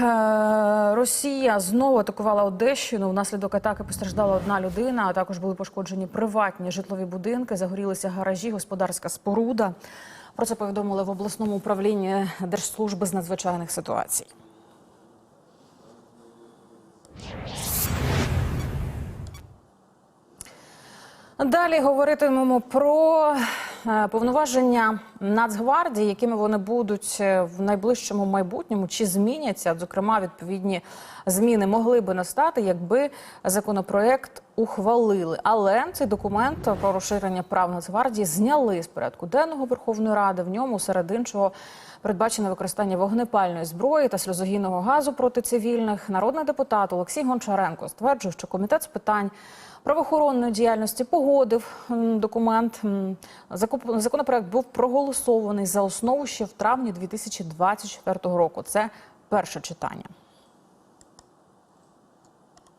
Е, Росія знову атакувала Одещину. Внаслідок атаки постраждала одна людина. А також були пошкоджені приватні житлові будинки, загорілися гаражі, господарська споруда. Про це повідомили в обласному управлінні Держслужби з надзвичайних ситуацій. Далі говоритимемо про повноваження Нацгвардії, якими вони будуть е, в найближчому майбутньому, чи зміняться. Зокрема, відповідні зміни могли би настати, якби законопроект ухвалили. Але цей документ про розширення прав Нацгвардії зняли з порядку денного Верховної Ради. В ньому серед іншого передбачене використання вогнепальної зброї та сльозогінного газу проти цивільних. Народний депутат Олексій Гончаренко стверджує, що комітет з питань правоохоронної діяльності погодив документ. Законопроект був проголосований за основу ще в травні 2024 року. Це перше читання.